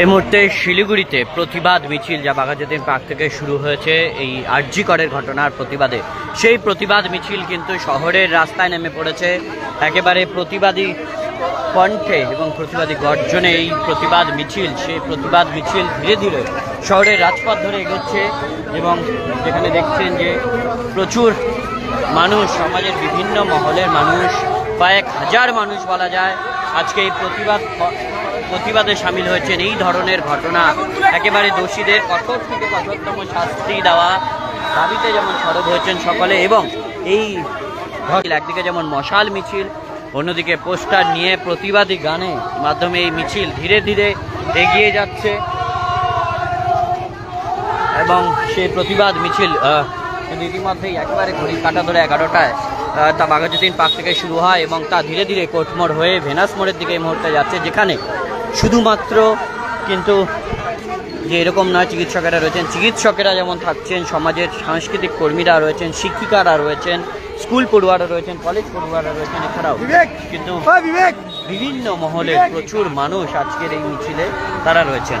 এই মুহূর্তে শিলিগুড়িতে প্রতিবাদ মিছিল যা বাঘাযতীন পার্ক থেকে শুরু হয়েছে, এই আরজি করের ঘটনার প্রতিবাদে। সেই প্রতিবাদ মিছিল কিন্তু শহরের রাস্তায় নেমে পড়েছে। একেবারে প্রতিবাদী কণ্ঠে এবং প্রতিবাদী গর্জনে এই প্রতিবাদ মিছিল, সেই প্রতিবাদ মিছিল ধীরে ধীরে শহরের রাজপথ ধরে এগোচ্ছে এবং যেখানে দেখছেন যে প্রচুর মানুষ, সমাজের বিভিন্ন মহলের মানুষ, কয়েক হাজার মানুষ বলা যায়, আজকে এই প্রতিবাদ প্রতিবাদে সামিল হয়েছেন এই ধরনের ঘটনা। একেবারে দোষীদের কঠোর থেকে কঠোরতম শাস্তি দেওয়া দাবিতে যেমন সরব হয়েছেন সকলে এবং এই একদিকে যেমন মশাল মিছিল, অন্যদিকে পোস্টার নিয়ে প্রতিবাদী গানে মাধ্যমে এই মিছিল ধীরে ধীরে এগিয়ে যাচ্ছে এবং সেই প্রতিবাদ মিছিল ইতিমধ্যেই একেবারে ঘড়ি কাটা ধরে এগারোটায় তা বাঘাযতীন পার্ক থেকে শুরু হয় এবং তা ধীরে ধীরে কোটমোড় হয়ে ভেনাস মোড়ের দিকে এই মুহূর্তে যাচ্ছে, যেখানে শুধুমাত্র কিন্তু যে এরকম নয় চিকিৎসকেরা রয়েছেন। চিকিৎসকেরা যেমন থাকছেন সমাজের সাংস্কৃতিক কর্মীরা রয়েছেন শিক্ষিকারা রয়েছেন স্কুল পড়ুয়ারা রয়েছেন কলেজ পড়ুয়ারা রয়েছেন এছাড়াও কিন্তু বিভিন্ন মহলে প্রচুর মানুষ আজকের এই মিছিলে তারা রয়েছেন।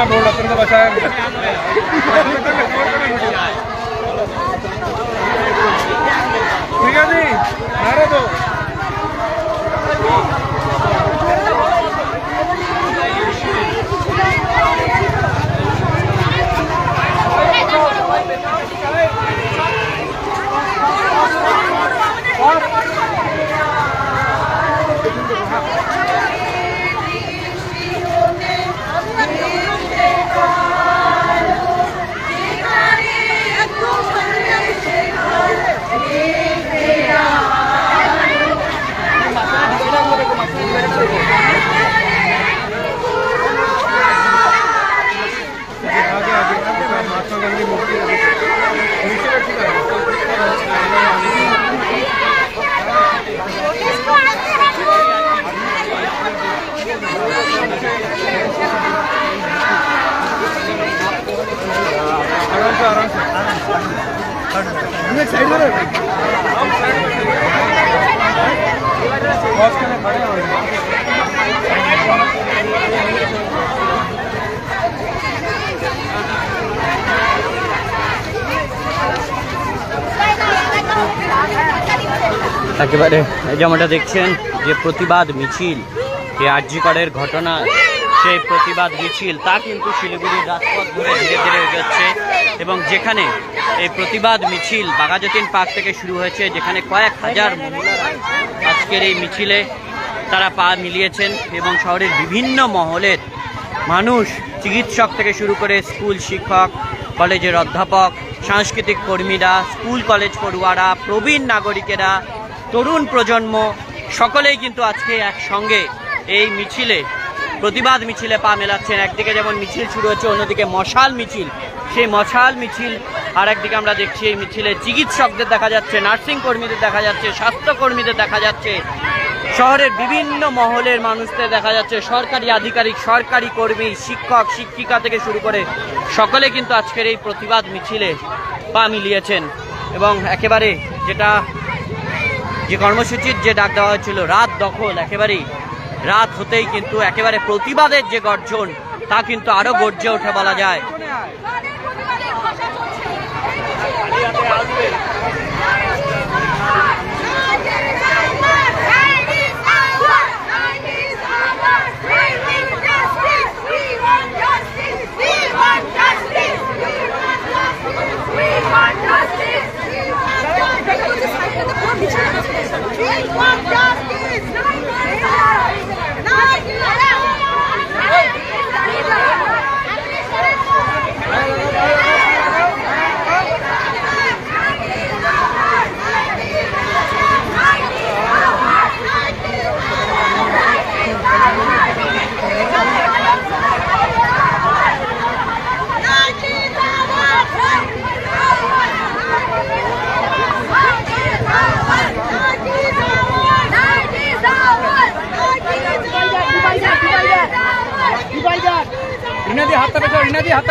बोल रहा तुमको একেবারে যেমনটা দেখছেন যে প্রতিবাদ মিছিল যে আর্যিকরের ঘটনা সেই প্রতিবাদ মিছিল, তা কিন্তু শিলিগুড়ির রাজপথ ধরে ধীরে ধীরে এগোচ্ছে। এবং যেখানে এই প্রতিবাদ মিছিল বাঘাযতীন পার্ক থেকে শুরু হয়েছে, যেখানে কয়েক হাজার মহিলারা আজকের এই মিছিলে তারা পা মিলিয়েছেন এবং শহরের বিভিন্ন মহলের মানুষ, চিকিৎসক থেকে শুরু করে স্কুল শিক্ষক, কলেজের অধ্যাপক, সাংস্কৃতিক কর্মীরা, স্কুল কলেজ পড়ুয়ারা, প্রবীণ নাগরিকেরা, তরুণ প্রজন্ম, সকলেই কিন্তু আজকে একসঙ্গে এই মিছিলে প্রতিবাদ মিছিলে পা মেলাচ্ছেন। একদিকে যেমন মিছিল শুরু হচ্ছে, অন্যদিকে মশাল মিছিল। সেই মশাল মিছিল আর একদিকে আমরা দেখছি এই মিছিলে চিকিৎসকদের দেখা যাচ্ছে, নার্সিং কর্মীদের দেখা যাচ্ছে, স্বাস্থ্যকর্মীদের দেখা যাচ্ছে। শহরের বিভিন্ন মহলের মানুষদের দেখা যাচ্ছে, সরকারি আধিকারিক, সরকারি কর্মী, শিক্ষক, শিক্ষিকা থেকে শুরু করে সকলে কিন্তু আজকের এই প্রতিবাদ মিছিলে পা মিলিয়েছেন। এবং একেবারে যেটা, যে কর্মসূচির যে ডাক দেওয়া হয়েছিল, রাত দখল, একেবারেই রাত হতেই কিন্তু একেবারে প্রতিবাদের যে গর্জন, তা কিন্তু আরও গর্জে ওঠে বলা যায়। We want justice! পেছাও রিনা দি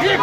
ঠিক